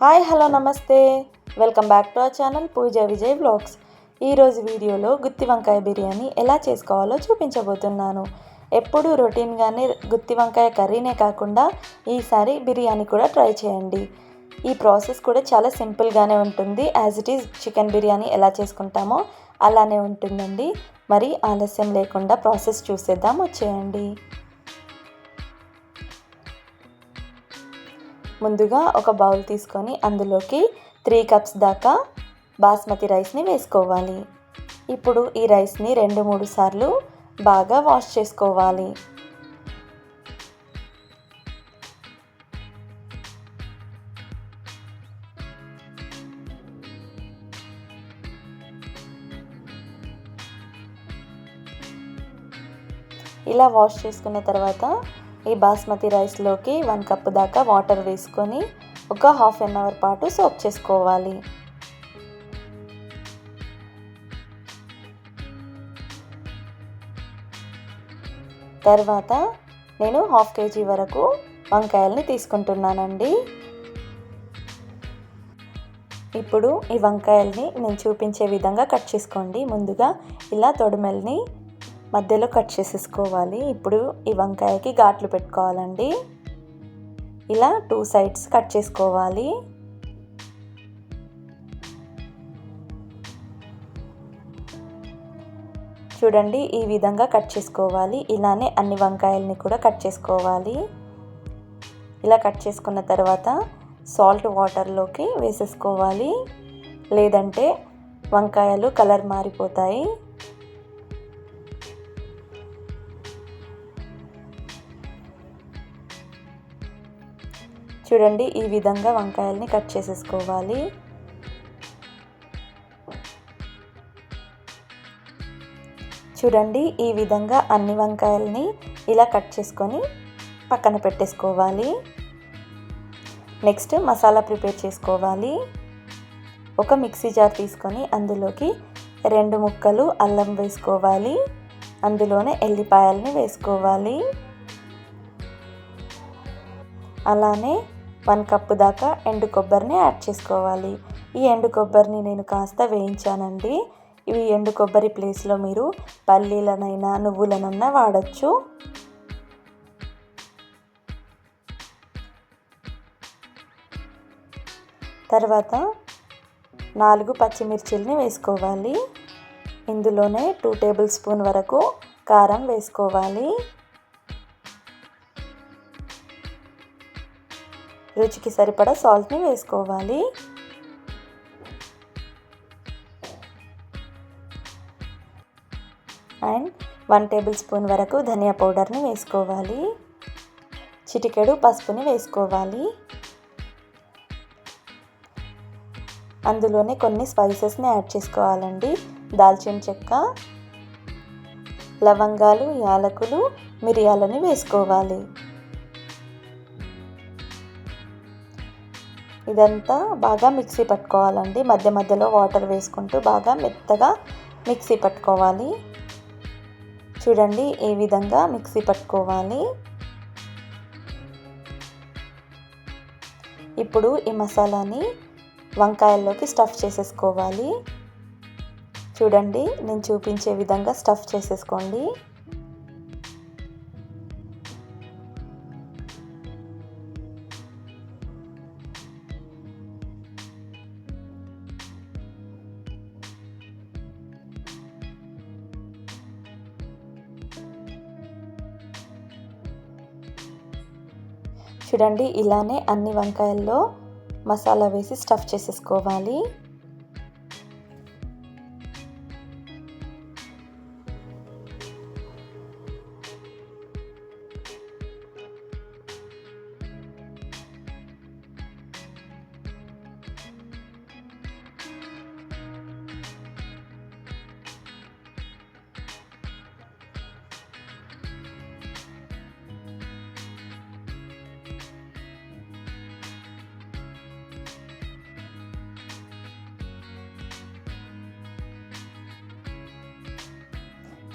Hi hello నమస్తే. Welcome back to our channel Pooja Vijay blogs ఈరోజు వీడియోలో గుత్తి వంకాయ బిర్యానీ ఎలా చేసుకోవాలో చూపించబోతున్నాను. ఎప్పుడూ రొటీన్గానే గుత్తి వంకాయ కర్రీనే కాకుండా ఈసారి బిర్యానీ కూడా ట్రై చేయండి. ఈ ప్రాసెస్ కూడా చాలా సింపుల్గానే ఉంటుంది. As it is chicken biryani ఎలా చేసుకుంటామో అలానే ఉంటుందండి. మరి ఆలస్యం లేకుండా ప్రాసెస్ చూసేద్దాం వచ్చేయండి. ముందుగా ఒక బౌల్ తీసుకొని అందులోకి త్రీ కప్స్ దాకా బాస్మతి రైస్ని వేసుకోవాలి. ఇప్పుడు ఈ రైస్ని రెండు మూడు సార్లు బాగా వాష్ చేసుకోవాలి. ఇలా వాష్ చేసుకున్న తర్వాత ఈ బాస్మతి రైస్లోకి వన్ కప్ దాకా వాటర్ వేసుకొని ఒక హాఫ్ అన్ అవర్ పాటు సోక్ చేసుకోవాలి. తర్వాత నేను హాఫ్ కేజీ వరకు వంకాయల్ని తీసుకుంటున్నానండి. ఇప్పుడు ఈ వంకాయల్ని నేను చూపించే విధంగా కట్ చేసుకోండి. ముందుగా ఇలా తొడిమెల్ని మధ్యలో కట్ చేసేసుకోవాలి. ఇప్పుడు ఈ వంకాయకి ఘాట్లు పెట్టుకోవాలండి. ఇలా టూ సైడ్స్ కట్ చేసుకోవాలి. చూడండి ఈ విధంగా కట్ చేసుకోవాలి. ఇలానే అన్ని వంకాయల్ని కూడా కట్ చేసుకోవాలి. ఇలా కట్ చేసుకున్న తర్వాత సాల్ట్ వాటర్లోకి వేసేసుకోవాలి. లేదంటే వంకాయలు కలర్ మారిపోతాయి. చూడండి ఈ విధంగా వంకాయల్ని కట్ చేసేసుకోవాలి. చూడండి ఈ విధంగా అన్ని వంకాయల్ని ఇలా కట్ చేసుకొని పక్కన పెట్టేసుకోవాలి. నెక్స్ట్ మసాలా ప్రిపేర్ చేసుకోవాలి. ఒక మిక్సీ జార్ తీసుకొని అందులోకి రెండు ముక్కలు అల్లం వేసుకోవాలి. అందులోనే ఎల్లిపాయల్ని వేసుకోవాలి. అలానే వన్ కప్పు దాకా ఎండు కొబ్బరిని యాడ్ చేసుకోవాలి. ఈ ఎండు కొబ్బరిని నేను కాస్త వేయించానండి. ఇవి ఎండు కొబ్బరి ప్లేస్లో మీరు పల్లీలనైనా నువ్వులనైనా వాడచ్చు. తర్వాత నాలుగు పచ్చిమిర్చిల్ని వేసుకోవాలి. ఇందులోనే టూ టేబుల్ స్పూన్ వరకు కారం వేసుకోవాలి. రుచికి సరిపడా సాల్ట్ని వేసుకోవాలి. అండ్ వన్ టేబుల్ స్పూన్ వరకు ధనియా పౌడర్ని వేసుకోవాలి. చిటికెడు పసుపుని వేసుకోవాలి. అందులోనే కొన్ని స్పైసెస్ని యాడ్ చేసుకోవాలండి. దాల్చిన చెక్క లవంగాలు యాలకులు మిరియాలని వేసుకోవాలి. ఇదంతా బాగా మిక్సీ పట్టుకోవాలండి. మధ్య మధ్యలో వాటర్ వేసుకుంటూ బాగా మెత్తగా మిక్సీ పట్టుకోవాలి. చూడండి ఏ విధంగా మిక్సీ పట్టుకోవాలి. ఇప్పుడు ఈ మసాలాని వంకాయల్లోకి స్టఫ్ చేసేసుకోవాలి. చూడండి నేను చూపించే విధంగా స్టఫ్ చేసేసుకోండి. చూడండి ఇలానే అన్ని వంకాయల్లో మసాలా వేసి స్టఫ్ చేసేసుకోవాలి.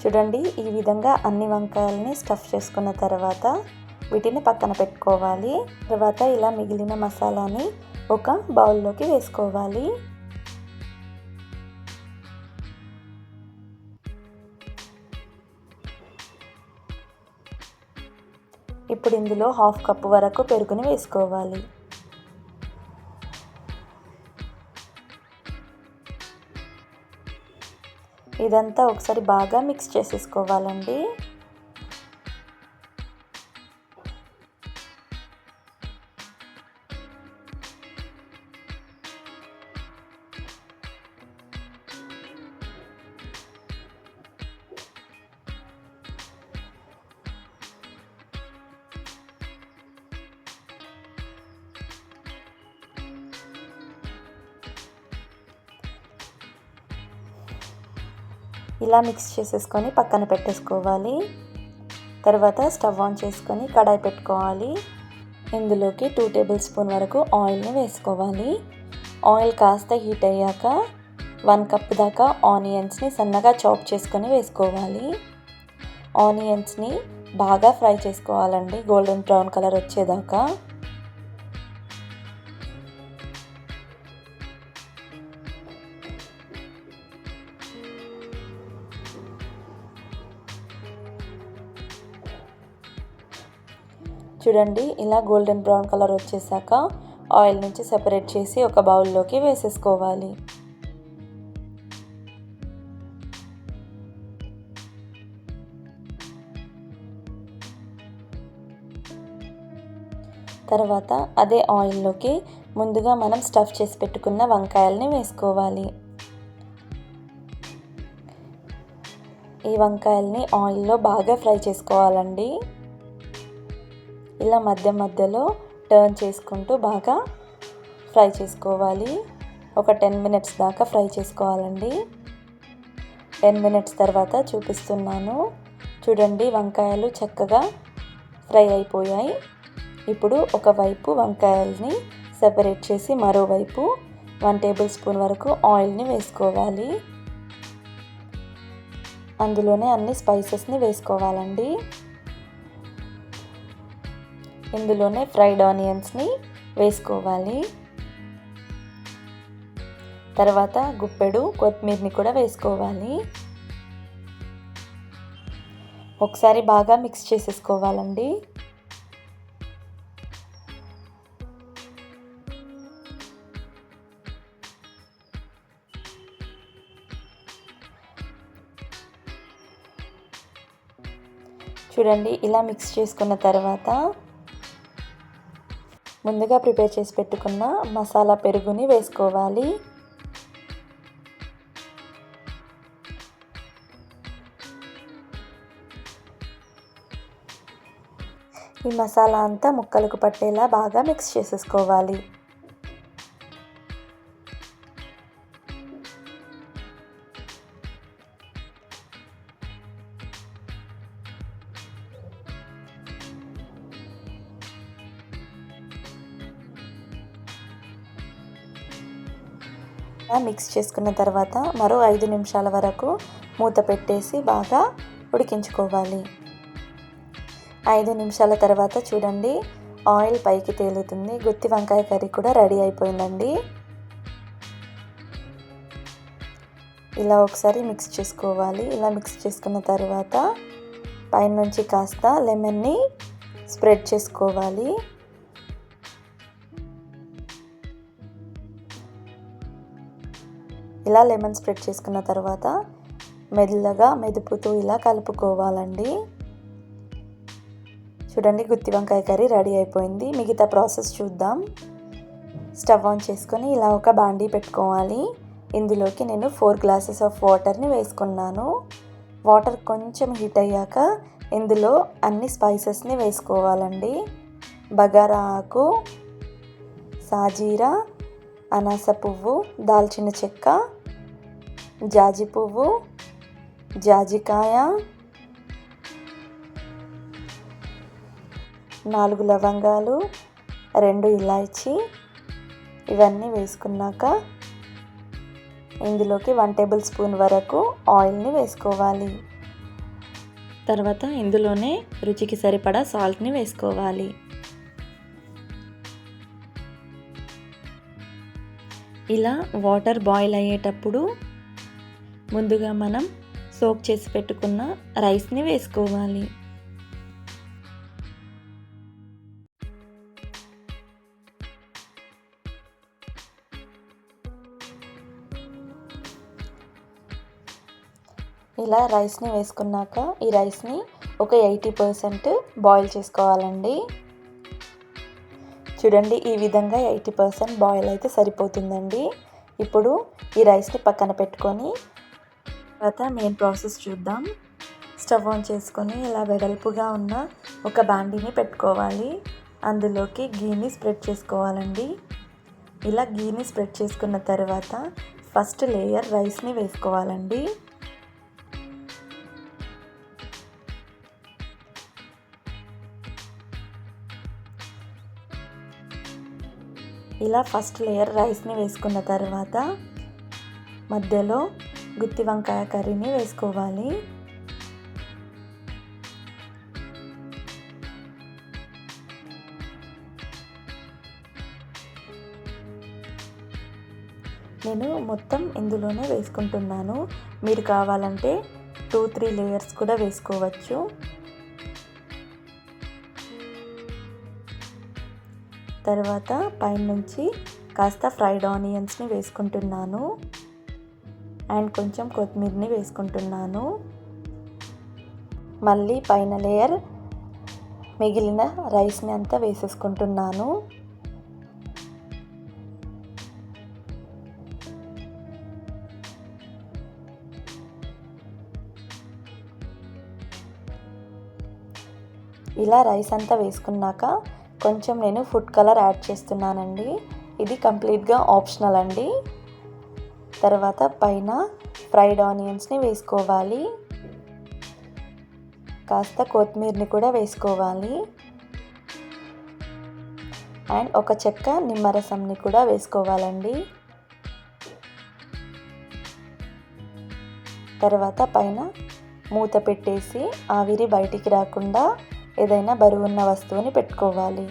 చూడండి ఈ విధంగా అన్ని వంకాయలని స్టఫ్ చేసుకున్న తర్వాత వీటిని పక్కన పెట్టుకోవాలి. తర్వాత ఇలా మిగిలిన మసాలాని ఒక బౌల్లోకి వేసుకోవాలి. ఇప్పుడు ఇందులో హాఫ్ కప్ వరకు పెరుగుని వేసుకోవాలి. ఇదంతా ఒకసారి బాగా మిక్స్ చేసేసుకోవాలండి. ఇలా మిక్స్ చేసేసుకొని పక్కన పెట్టేసుకోవాలి. తర్వాత స్టవ్ ఆన్ చేసుకొని కడాయి పెట్టుకోవాలి. ఇందులోకి టూ టేబుల్ స్పూన్ వరకు ఆయిల్ని వేసుకోవాలి. ఆయిల్ కాస్త హీట్ అయ్యాక వన్ కప్ దాకా ఆనియన్స్ని సన్నగా చాప్ చేసుకొని వేసుకోవాలి. ఆనియన్స్ని బాగా ఫ్రై చేసుకోవాలండి. గోల్డెన్ బ్రౌన్ కలర్ వచ్చేదాకా. చూడండి ఇలా గోల్డెన్ బ్రౌన్ కలర్ వచ్చేసాక ఆయిల్ నుంచి సెపరేట్ చేసి ఒక బౌల్లోకి వేసేసుకోవాలి. తర్వాత అదే ఆయిల్లోకి ముందుగా మనం స్టఫ్ చేసి పెట్టుకున్న వంకాయల్ని వేసుకోవాలి. ఈ వంకాయల్ని ఆయిల్లో బాగా ఫ్రై చేసుకోవాలండి. ఇలా మధ్య మధ్యలో టర్న్ చేసుకుంటూ బాగా ఫ్రై చేసుకోవాలి. ఒక టెన్ మినిట్స్ దాకా ఫ్రై చేసుకోవాలండి. టెన్ మినిట్స్ తర్వాత చూపిస్తున్నాను. చూడండి వంకాయలు చక్కగా ఫ్రై అయిపోయాయి. ఇప్పుడు ఒకవైపు వంకాయల్ని సెపరేట్ చేసి మరోవైపు వన్ టేబుల్ స్పూన్ వరకు ఆయిల్ని వేసుకోవాలి. అందులోనే అన్ని స్పైసెస్ని వేసుకోవాలండి. ఇందులోనే ఫ్రైడ్ ఆనియన్స్ని వేసుకోవాలి. తర్వాత గుప్పెడు కొత్తిమీరని కూడా వేసుకోవాలి. ఒకసారి బాగా మిక్స్ చేసేసుకోవాలండి. చూడండి ఇలా మిక్స్ చేసుకున్న తర్వాత ముందుగా ప్రిపేర్ చేసి పెట్టుకున్న మసాలా పెరుగుని వేసుకోవాలి. ఈ మసాలా అంతా ముక్కలకు పట్టేలా బాగా మిక్స్ చేసేసుకోవాలి. మిక్స్ చేసుకున్న తర్వాత మరో ఐదు నిమిషాల వరకు మూత పెట్టేసి బాగా ఉడికించుకోవాలి. ఐదు నిమిషాల తర్వాత చూడండి ఆయిల్ పైకి తేలుతుంది. గుత్తి వంకాయ కర్రీ కూడా రెడీ అయిపోయిందండి. ఇలా ఒకసారి మిక్స్ చేసుకోవాలి. ఇలా మిక్స్ చేసుకున్న తర్వాత పైనుంచి కాస్త లెమన్ని స్ప్రెడ్ చేసుకోవాలి. ఇలా లెమన్ స్ప్రెడ్ చేసుకున్న తర్వాత మెల్లగా మెదుపుతూ ఇలా కలుపుకోవాలండి. చూడండి గుత్తి వంకాయ కర్రీ రెడీ అయిపోయింది. మిగతా ప్రాసెస్ చూద్దాం. స్టవ్ ఆన్ చేసుకొని ఇలా ఒక బాండీ పెట్టుకోవాలి. ఇందులోకి నేను ఫోర్ గ్లాసెస్ ఆఫ్ వాటర్ని వేసుకున్నాను. వాటర్ కొంచెం హీట్ అయ్యాక ఇందులో అన్ని స్పైసెస్ని వేసుకోవాలండి. బగారా ఆకు సాజీరా అనాస పువ్వు దాల్చిన చెక్క జాజి పువ్వు జాజికాయ నాలుగు లవంగాలు రెండు ఇలాచి ఇవన్నీ వేసుకున్నాక ఇందులోకి వన్ టేబుల్ స్పూన్ వరకు ఆయిల్ని వేసుకోవాలి. తర్వాత ఇందులోనే రుచికి సరిపడా సాల్ట్ని వేసుకోవాలి. ఇలా వాటర్ బాయిల్ అయ్యేటప్పుడు ముందుగా మనం సోక్ చేసి పెట్టుకున్న రైస్ని వేసుకోవాలి. ఇలా రైస్ని వేసుకున్నాక ఈ రైస్ని ఒక ఎయిటీ పర్సెంట్ బాయిల్ చేసుకోవాలండి. చూడండి ఈ విధంగా ఎయిటీ పర్సెంట్ బాయిల్ అయితే సరిపోతుందండి. ఇప్పుడు ఈ రైస్ని పక్కన పెట్టుకొని తర్వాత మెయిన్ ప్రాసెస్ చూద్దాం. స్టవ్ ఆన్ చేసుకొని ఇలా వెడల్పుగా ఉన్న ఒక బాండీని పెట్టుకోవాలి. అందులోకి గీని స్ప్రెడ్ చేసుకోవాలండి. ఇలా గీని స్ప్రెడ్ చేసుకున్న తర్వాత ఫస్ట్ లేయర్ రైస్ని వేసుకోవాలండి. ఇలా ఫస్ట్ లేయర్ రైస్ని వేసుకున్న తర్వాత మధ్యలో గుత్తి వంకాయ కర్రీని వేసుకోవాలి. నేను మొత్తం ఇందులోనే వేసుకుంటున్నాను. మీరు కావాలంటే టూ త్రీ లేయర్స్ కూడా వేసుకోవచ్చు. తర్వాత పైనుంచి కాస్త ఫ్రైడ్ ఆనియన్స్ని వేసుకుంటున్నాను. అండ్ కొంచెం కొత్తిమీరని వేసుకుంటున్నాను. మళ్ళీ పైన లేయర్ మిగిలిన రైస్ని అంతా వేసేసుకుంటున్నాను. ఇలా రైస్ అంతా వేసుకున్నాక కొంచెం నేను ఫుడ్ కలర్ యాడ్ చేస్తున్నానండి. ఇది కంప్లీట్గా ఆప్షనల్ అండి. తర్వాత పైన ఫ్రైడ్ ఆనియన్స్ని వేసుకోవాలి. కాస్త కొత్తిమీరని కూడా వేసుకోవాలి. అండ్ ఒక చెక్క నిమ్మరసంని కూడా వేసుకోవాలండి. తర్వాత పైన మూత పెట్టేసి ఆవిరి బయటికి రాకుండా ఏదైనా బరువున్న వస్తువుని పెట్టుకోవాలి.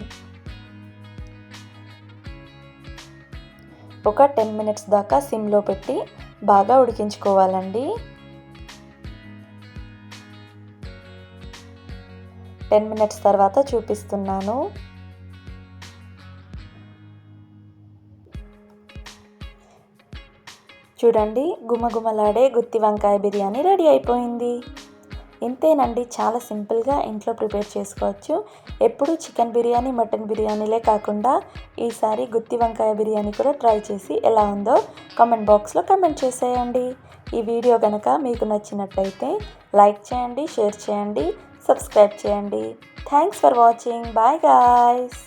ఒక టెన్ మినిట్స్ దాకా సిమ్లో పెట్టి బాగా ఉడికించుకోవాలండి. టెన్ మినిట్స్ తర్వాత చూపిస్తున్నాను. చూడండి గుమగుమలాడే గుత్తి వంకాయ బిర్యానీ రెడీ అయిపోయింది. ఇంతేనండి చాలా సింపుల్గా ఇంట్లో ప్రిపేర్ చేసుకోవచ్చు. ఎప్పుడు చికెన్ బిర్యానీ మటన్ బిర్యానీలే కాకుండా ఈసారి గుత్తి వంకాయ బిర్యానీ కూడా ట్రై చేసి ఎలా ఉందో కామెంట్ బాక్స్లో కమెంట్ చేసేయండి. ఈ వీడియో కనుక మీకు నచ్చినట్టయితే లైక్ చేయండి షేర్ చేయండి సబ్స్క్రైబ్ చేయండి. Thanks for watching. Bye guys.